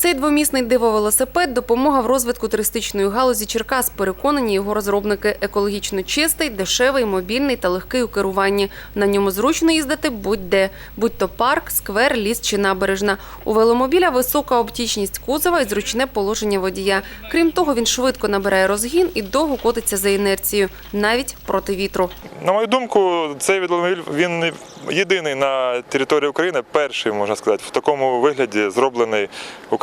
Цей двомісний дивовелосипед – допомога в розвитку туристичної галузі Черкас. Переконані його розробники. Екологічно чистий, дешевий, мобільний та легкий у керуванні. На ньому зручно їздити будь-де. Будь то парк, сквер, ліс чи набережна. У веломобіля висока оптічність кузова і зручне положення водія. Крім того, він швидко набирає розгін і довго котиться за інерцією, навіть проти вітру. На мою думку, цей веломобіль він єдиний на території України, перший, можна сказати, в такому вигляді зроблений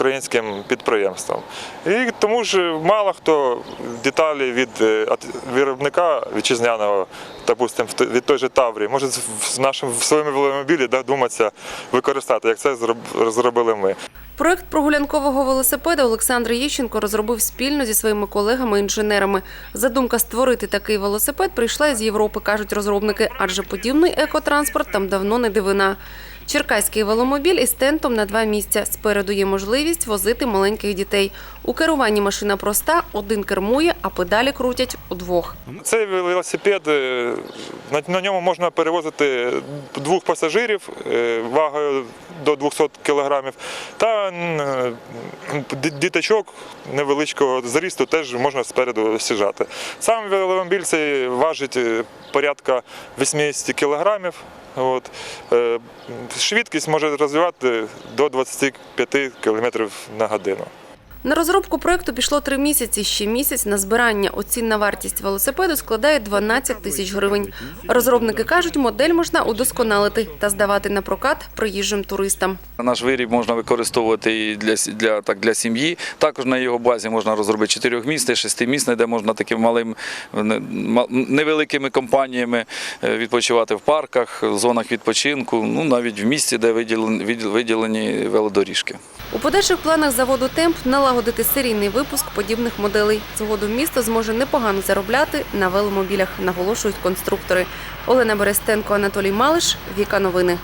українським підприємством. І тому ж мало хто деталі від е, виробника вітчизняного, допустим, від той же Таврії, може в нашому в своєму веломобілі додуматися використати, як це зроб- зробили ми. Проект прогулянкового велосипеда Олександр Єщенко розробив спільно зі своїми колегами-інженерами. Задумка створити такий велосипед прийшла із Європи, кажуть розробники, адже подібний екотранспорт там давно не дивина. Черкаський веломобіль із тентом на два місця. Спереду є можливість возити маленьких дітей. У керуванні машина проста, один кермує, а педалі крутять удвох. Цей велосипед, е, на, ньому можна перевозити двох пасажирів е, вагою до 200 кг та діточок невеличкого зрісту теж можна спереду сіжати.М веломобіль цей важить е, порядка 80 кілограмів. От. Е, Швидкість може розвивати до 25 км на годину. На розробку проекту пішло три місяці. Ще місяць на збирання. Оцінна вартість велосипеду складає 12 тисяч гривень. Розробники кажуть, модель можна удосконалити та здавати на прокат приїжджим туристам. Наш виріб можна використовувати і для, для, так, для сім'ї. Також на його базі можна розробити чотирьохмісний, шестимісний, де можна таким малим невеликими компаніями е, відпочивати в парках, в зонах відпочинку, ну навіть в місті, де виділені, велодоріжки. У подальших планах заводу Темп налагодити серійний випуск подібних моделей. Згодом місто зможе непогано заробляти на веломобілях, наголошують конструктори. Олена Берестенко, Анатолій Малиш, Віка Новини.